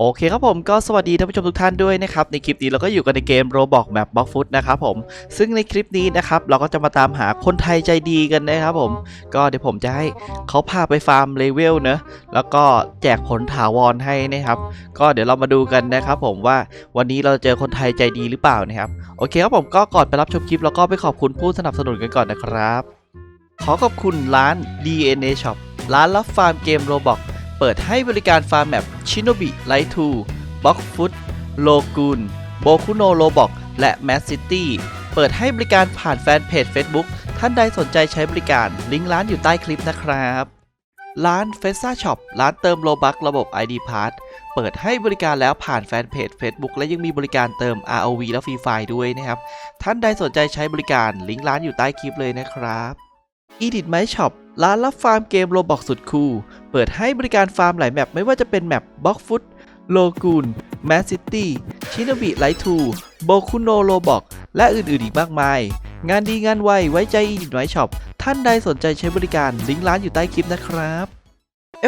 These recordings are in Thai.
โอเคครับผมก็สวัสดีท่านผู้ชมทุกท่านด้วยนะครับ ในคลิปนี้เราก็อยู่กันในเกม Roblox Map b l o c k f o o t นะครับผมซึ่งในคลิปนี้นะครับเราก็จะมาตามหาคนไทยใจดีกันนะครับผม ก็เดี๋ยวผมจะให้เขาพาไปฟาร์มเลเวลเนอะแล้วก็แจกผลถาวรให้นะครับ ก็เดี๋ยวเรามาดูกันนะครับผมว่าวันนี้เราจเจอคนไทยใจดีหรือเปล่านะครับโอเคครับผมก็ก่อนไปรับชมคลิปแล้วก็ไปขอบคุณผู้สนับสนุนกันก่อนนะครับ ขอขอบคุณร้าน DNA Shop ร้านรับฟาร์มเกม Roblox เปิดให้บริการฟาร์มแมปชิโนบิไลทูบ็อกฟุตโลกูนโบคุโนโลบอกและแมสซิตี้เปิดให้บริการผ่านแฟนเพจ Facebook ท่านใดสนใจใช้บริการ ลิงก์ร้านอยู่ใต้คลิปนะครับ ร้าน f e s a Shop ร้านเติมโลบักระบบ ID Pass เปิดให้บริการแล้วผ่านแฟนเพจ Facebook และยังมีบริการเติม ROV และฟรีไฟด้วยนะครับ ท่านใดสนใจใช้บริการลิงก์ร้านอยู่ใต้คลิปเลยนะครับ e d i t My Shop ร้านรับฟาร์มเกมโรบอกสุดคูล เปิดให้บริการฟาร์มหลายแมปไม่ว่าจะเป็นแมปบ็อกฟุตโลกูนแมสซิตี้ ชินบิไลทูโบคุโนโลบอก และอื่นๆอีกมากมาย งานดีงานไว ไว้ใจ e d i t My Shop ท่านใดสนใจใช้บริการ ลิงก์ร้านอยู่ใต้คลิปนะครับ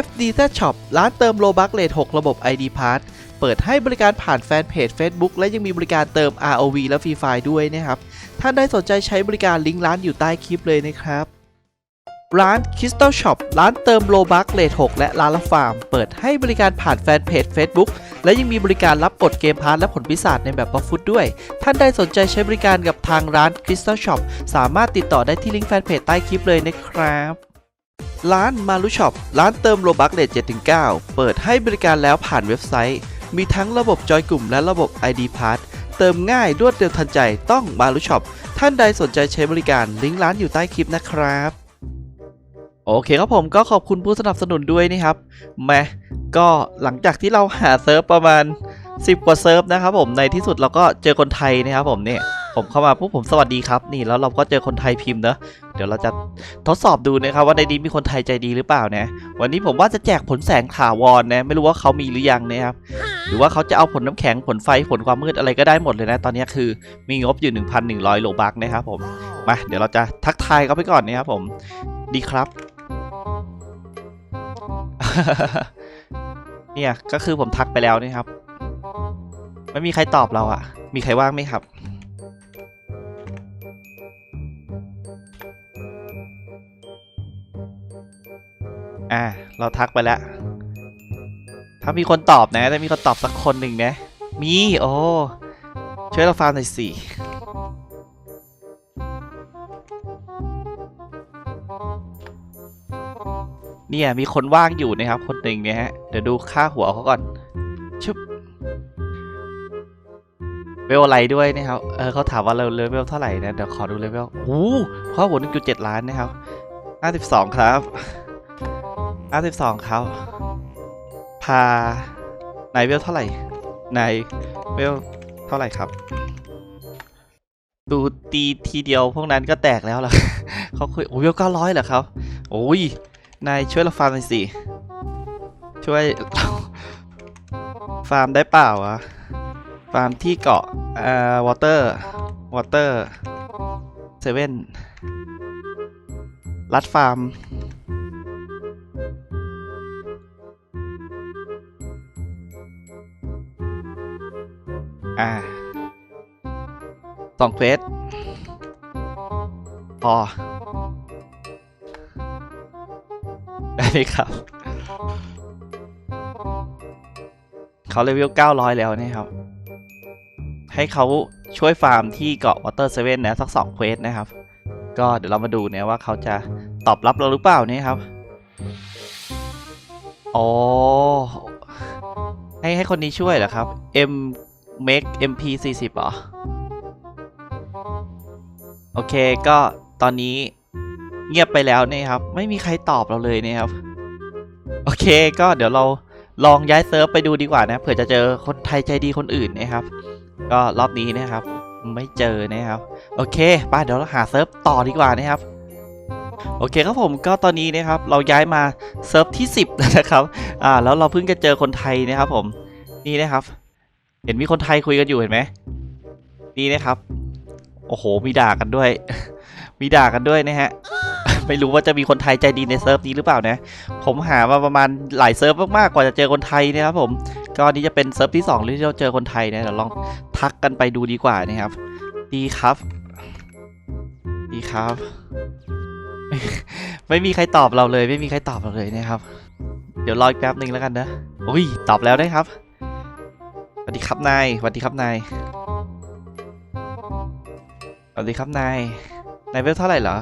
FDZ Shop ร้านเติมโลบักเลท6ระบบ ID Pass เปิดให้บริการผ่านแฟนเพจ Facebook และยังมีบริการเติม ROV และฟรีไฟด้วยนะครับ ท่านใดสนใจใช้บริการลิงก์ร้านอยู่ใต้คลิปเลยนะครับ ร้าน Crystal Shop ร้านเติมโลบักเลท6และร้านละฟาร์ม เปิดให้บริการผ่านแฟนเพจ Facebook และยังมีบริการรับกดเกมพาร์ทและผลพิศาจในแบบบัฟฟุตด้วย ท่านใดสนใจใช้บริการกับทางร้าน Crystal Shop สามารถติดต่อได้ที่ลิงก์แฟนเพจใต้คลิปเลยนะครับร้านมารุช็อปร้านเติมโลบักเลท7-9 เปิดให้บริการแล้วผ่านเว็บไซต์ มีทั้งระบบจอยกลุ่มและระบบ ID Pass เติมง่ายรวดเร็วทันใจต้องมารุช็อปท่านใดสนใจใช้บริการลิงก์ร้านอยู่ใต้คลิปนะครับ โอเคครับผมก็ขอบคุณผู้สนับสนุนด้วยนะครับแมก็หลังจากที่เราหาเซิร์ฟประมาณ 10 กว่าเซิร์ฟนะครับผมในที่สุดเราก็เจอคนไทยนะครับผมเนี่ยผมเข้ามาปุ๊บผมสวัสดีครับนี่แล้วเราก็เจอคนไทยพิมพ์เนอะเดี๋ยวเราจะทดสอบดูนะครับว่าในนี้มีคนไทยใจดีหรือเปล่านะวันนี้ผมว่าจะแจกผลแสงถาวรนะไม่รู้ว่าเขามีหรือยังนะครับหรือว่าเขาจะเอาผลน้ำแข็งผลไฟผลความมืดอะไรก็ได้หมดเลยนะ ตอนนี้คือมีงบอยู่ 1,100โลบักนะครับผมมาเดี๋ยวเราจะทักทายเขาไปก่อนนะครับผมดีครับ เนี่ยก็คือผมทักไปแล้วนะครับ ไม่มีใครตอบเราอะมีใครว่างไหมครับ อ่า เราทักไปแล้ว ถ้ามีคนตอบนะแต่มีคนตอบสักคนหนึ่งนะ มี โอ้ ช่วยเราฟังหน่อยสิ เนี่ยมีคนว่างอยู่นะครับ คนหนึ่งเนี่ยฮะ เดี๋ยวดูค่าหัวเขาก่อน ชุบเวลอะไรด้วยนะครับ เออเขาถามว่าเราเลเวลเท่าไหร่นะ เดี๋ยวขอดูเลเวลโอ้ข้อหัวหนึ่งจุดเจ็ดล้านนะครับห้าสิบสองครับห้าสิบสองครับ พา นายเวลเท่าไหร่ นายเวลเท่าไหร่ครับ ดูตีทีเดียวพวกนั้นก็แตกแล้วเหรอเขาคุย โอ้เวลเก้าร้อยเหรอครับ โอ้ย นายช่วยเราฟาร์มหน่อยสิ ช่วยฟาร์มได้เปล่าอะฟาร์มที่เกาะเอ่อวอเตอร์ วอเตอร์ เซเว่น รัดฟาร์ม อ่าสองเควสพอ ได้ไหมครับ เขาเลเวล 900 แล้วนะครับ ให้เขาช่วยฟาร์มที่เกาะวอเตอร์เซเว่นนะสักสองเควสนะครับ ก็เดี๋ยวเรามาดูเนี่ยว่าเขาจะตอบรับเราหรือเปล่านี่ครับอ๋อให้ให้คนนี้ช่วยเหรอครับ M make MP 40เหรอ โอเคก็ตอนนี้ เงียบไปแล้วนะครับ ไม่มีใครตอบเราเลยนะครับ โอเคก็เดี๋ยวเราลองย้ายเซิร์ฟไปดูดีกว่านะเผื่อจะเจอคนไทยใจดีคนอื่นนะครับ ก็รอบนี้นะครับ ไม่เจอนะครับ โอเคไป้าเดี๋ยวเราหาเซิร์ฟต่อดีกว่านะครับโอเคครับผมก็ตอนนี้นะครับเราย้ายมาเซิร์ฟที่ 10แล้วนะครับอ่าแล้วเราเพิ่งจะเจอคนไทยนะครับผมนี่นะครับ เห็นมีคนไทยคุยกันอยู่เห็นไหมนี่นะครับ โอ้โหมีด่ากันด้วย มีด่ากันด้วยนะฮะ ไม่รู้ว่าจะมีคนไทยใจดีในเซิร์ฟนี้หรือเปล่านะ ผมหามาประมาณหลายเซิร์ฟมากๆกว่าจะเจอคนไทยนะครับผม ก็นี้จะเป็นเซิร์ฟที่สองที่เราเจอคนไทยนะเดี๋ยวลองทักกันไปดูดีกว่านะครับ ดีครับ ดีครับ ไม่มีใครตอบเราเลย ไม่มีใครตอบเราเลยนะครับ เดี๋ยวรออีกแป๊บหนึ่งแล้วกันนะอุ้ยตอบแล้วนะครับสวัสดีครับนายสวัสดีครับนายสวัสดีครับนายนายเวลเท่าไหร่เหรอ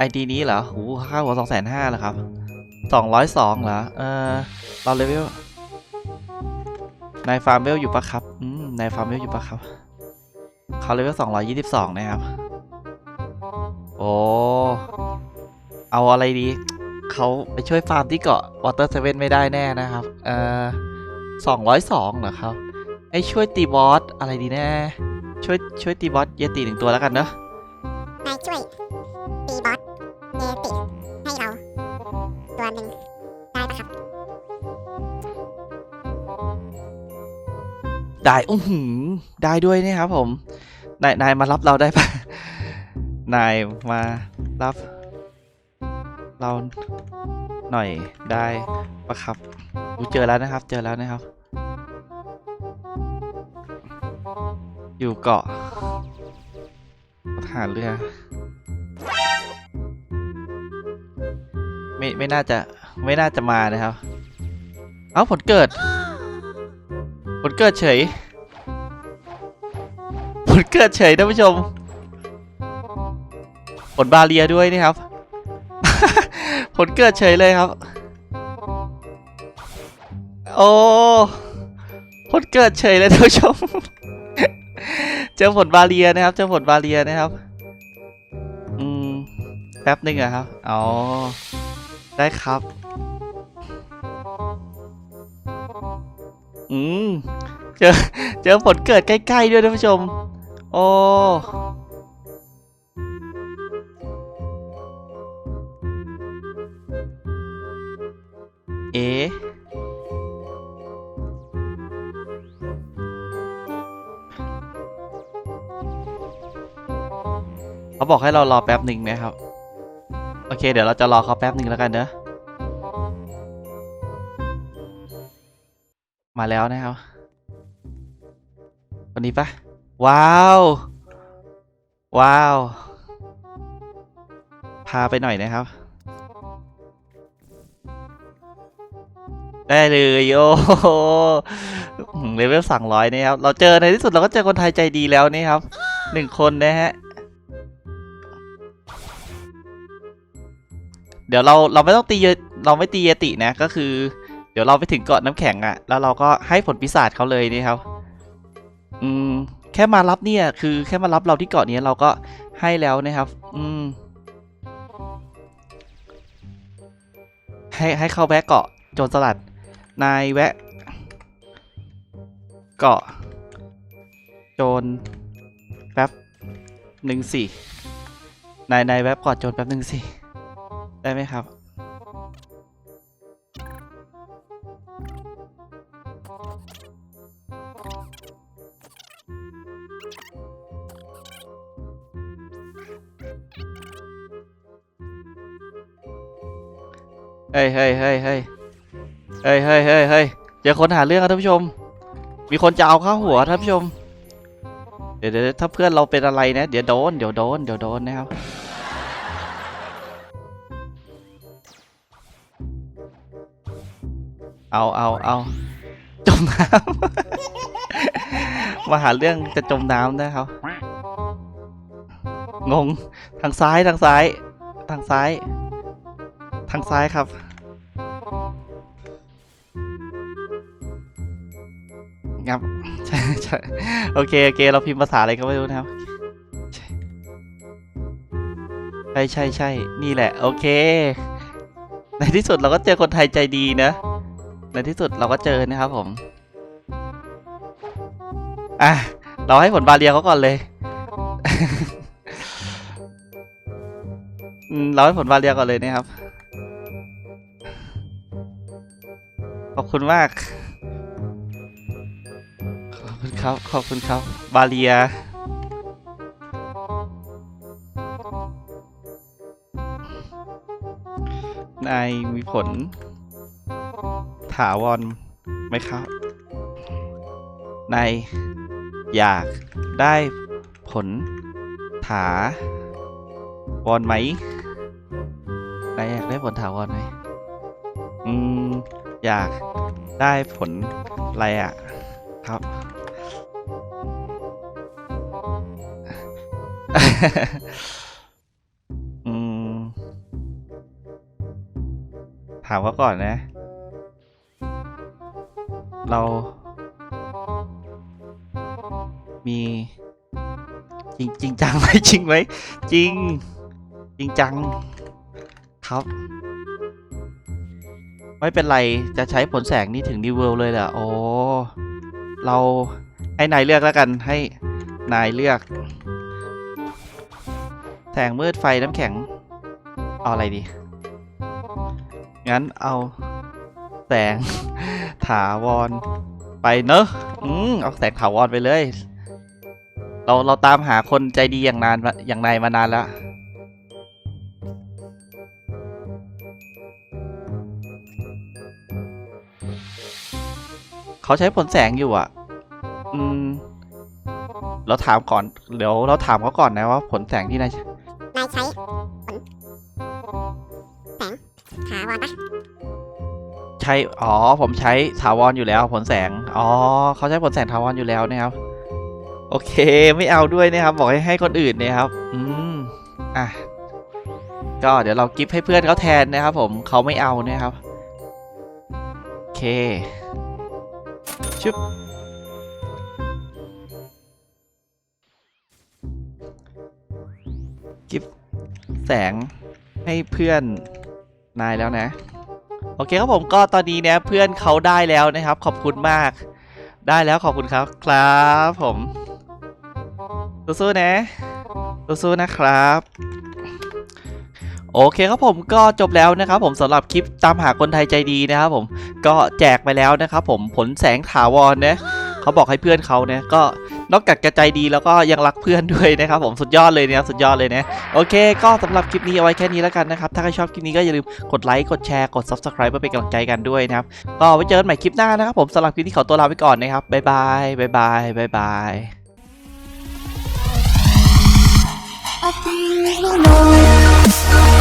ไอดีนี้เหรอหูค่าหัวสองแสนห้าเหรอครับสองร้อยสองเหรอ เออเราเลเวล นายฟาร์มเวลอยู่ปะครับ อืม นายฟาร์มเวลอยู่ปะครับ เขาเลเวลสองร้อยยี่สิบสองนะครับ โอ้ เอาอะไรดี เขาไปช่วยฟาร์มที่เกาะวอเตอร์เซเว่นไม่ได้แน่นะครับ เออสองร้อยสองเหรอครับ ไอช่วยตีบอสอะไรดีแน่ ช่วยช่วยตีบอสเยติหนึ่งตัวแล้วกันเนอะนายช่วย หนึ่งได้ปะครับ ได้อื้อหือได้ด้วยเนี่ยครับ ผมนายนายมารับเราได้ปะนายมารับ เราหน่อยได้ปะครับอูเจอแล้วนะครับ เจอแล้วนะครับ อยู่เกาะทหารเรือ ไม่ไม่น่าจะไม่น่าจะมานะครับ เอ้าผลเกิด ผลเกิดเฉย ผลเกิดเฉยท่านผู้ชม ผลบาเรียด้วยนี่ครับ ผลเกิดเฉยเลยครับ โอ้ผลเกิดเฉยเลยท่านผู้ชม เจอผลบาเรียนะครับ เจอผลบาเรียนะครับ อืม แป๊บหนึงอะครับ อ๋อ ได้ครับ อืม เจอ เจอผลเกิดใกล้ ๆ ด้วยท่านผู้ชม โอ้เอ๊ะเขาบอกให้เรารอแป๊บหนึ่งนะครับ โอเค เดี๋ยวเราจะรอเขาแป๊บหนึ่งแล้วกันเนอะมาแล้วนะครับคนนี้ปะว้าว ว้าว พาไปหน่อยนะครับ ได้เลยโอ้โหเลเวลสั่งร้อยนะครับ เราเจอในที่สุดเราก็เจอคนไทยใจดีแล้วนี่ครับหนึ่งคนนะฮะ เดี๋ยวเราเราไม่ต้องตีเยเราไม่ตีเยตินะก็คือ เดี๋ยวเราไปถึงเกาะน้ำแข็งอะ่ะแล้วเราก็ให้ผลพิศาจเขาเลยนี่ครับ อืมแค่มารับเนี่ยคือแค่มารับเราที่เกาะนี้เราก็ให้แล้วนะครับ อืม ให้ให้เข้าแวะเกาะโจรสลัด นายแวะ เกาะ โจรแป๊บหนึ่งสี่นายนายแวะเกาะโจรแป๊บหนึ่งสี่ ได้ไหมครับ เฮ้ยเฮ้ยเฮ้ยเฮ้ยเฮ้ยเฮ้ยเฮ้ยเฮ้ยเจอคนหาเรื่องครับท่านผู้ชม มีคนจะเอาข้าหัวท่านผู้ชม เดี๋ยวเดี๋ยวถ้าเพื่อนเราเป็นอะไรนะ เดี๋ยวโดน เดี๋ยวโดน เดี๋ยวโดนนะครับ เอาเอาเอาจมน้ำ มาหาเรื่องจะจมน้ำนะครับ งง ทางซ้ายทางซ้าย ทางซ้าย ทางซ้ายครับ งับ ใช่ใช่โอเค โอเค เราพิมพ์ภาษาอะไรก็ไม่รู้นะครับ ใช่ใช่ใช่ นี่แหละ โอเค ในที่สุดเราก็เจอคนไทยใจดีนะ ในที่สุดเราก็เจอนะครับผม อะ เราให้ผลบาเรียเขาก่อนเลย เราให้ผลบาเรียก่อนเลยนะครับ ขอบคุณมาก ขอบคุณครับ ขอบคุณครับ บาเรียนายมีผลาวรไหมครับนายอยากได้ผลถาวรไหมนายอยากได้ผลถาวรไหมอืม อยากได้ผลอะไรอะ ครับ อืม ถามเขาก่อนนะ เรา มี จริงจริงจังไหมจริงไหมจริง จริงจัง ครับ ไม่เป็นไรจะใช้ผลแสงนี่ถึงนิวเวลเลยเหรอโอ้เราให้นายเลือกแล้วกันให้นายเลือกแสงมืดไฟน้ำแข็ง เอาอะไรดี งั้นเอา แสง ถาวร ไปเนอะ อืมเอาแสงถาวรไปเลย เราเราตามหาคนใจดีอย่างนานมาอย่างนายมานานแล้วเขาใช้ผลแสงอยู่อะ อืม เราถามก่อน เดี๋ยวเราถามเขาก่อนนะว่าผลแสงที่นาย ใช้ อ๋อ ผมใช้ถาวรอยู่แล้วผลแสง อ๋อ เขาใช้ผลแสงถาวรอยู่แล้วนะครับ โอเค ไม่เอาด้วยนะครับ บอกให้ให้คนอื่นนะครับ อืม อะ ก็เดี๋ยวเรากิฟต์ให้เพื่อนเขาแทนนะครับ ผม เขาไม่เอานะครับ โอเคชึบกิฟต์แสงให้เพื่อนนายแล้วนะ โอเคครับผมก็ตอนนี้เนี่ยเพื่อนเขาได้แล้วนะครับ ขอบคุณมาก ได้แล้วขอบคุณครับครับผมสู้ๆนะสู้ๆนะครับโอเคครับผมก็จบแล้วนะครับ ผมสำหรับคลิปตามหาคนไทยใจดีนะครับผมก็แจกไปแล้วนะครับ ผมผลแสงถาวรนะเขาบอกให้เพื่อนเขาเนี่ยก็ นอกจากจะใจดีแล้วก็ยังรักเพื่อนด้วยนะครับผมสุดยอดเลยนะครับสุดยอดเลยนะโอเค ก็สำหรับคลิปนี้เอาไว้แค่นี้แล้วกันนะครับถ้าใครชอบคลิปนี้ก็อย่าลืมกดไลค์กดแชร์กด subscribe เพื่อเป็นกำลังใจกันด้วยนะครับก็ไว้เจอกันใหม่คลิปหน้านะครับผมสำหรับคลิปนี้ขอตัวลาไปก่อนนะครับบ๊ายบายบ๊ายบายบ๊ายบาย I feel alone